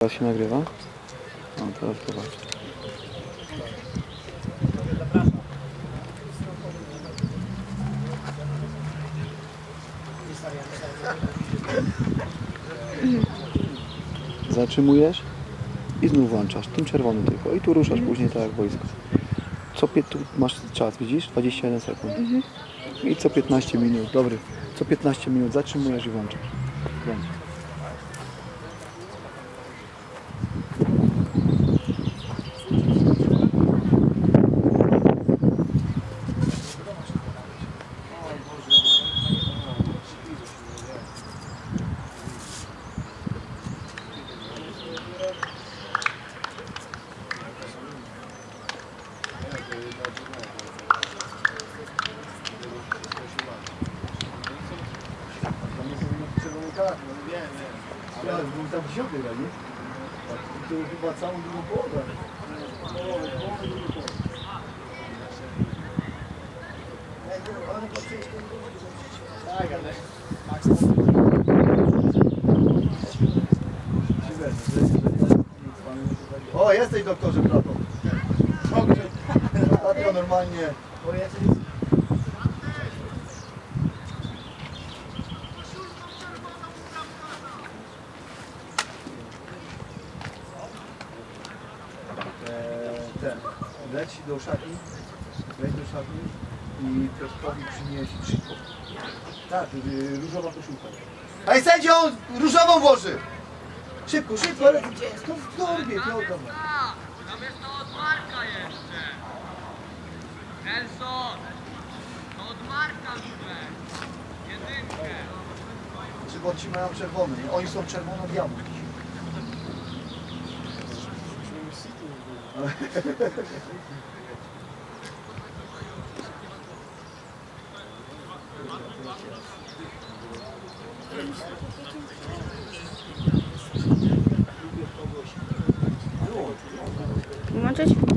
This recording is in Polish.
Teraz się nagrywa? No, teraz zobacz. Zatrzymujesz i znów włączasz. Tym czerwonym tylko. I tu ruszasz później tak jak wojsko. Co pie... tu masz czas, widzisz? 21 sekund. I co 15 minut, dobry. Co 15 minut zatrzymujesz i włączasz. Kręć. Ja, był tam dziesiąty, nie? To chyba całą drugą połowę. Tak, ale... O, jesteś doktorze Platon. Normalnie. Eee, ten, leć do szatni, leć do szatni i Piotrkowi przynieść szybko. Tak, y, różowa koszulka. Ej sędzio, różową włoży! Szybko, szybko, ale to w torbie, Piotr. Tam jest to od Marka jeszcze. ci mają czerwony. Oni są czerwono-biały. Włączyć?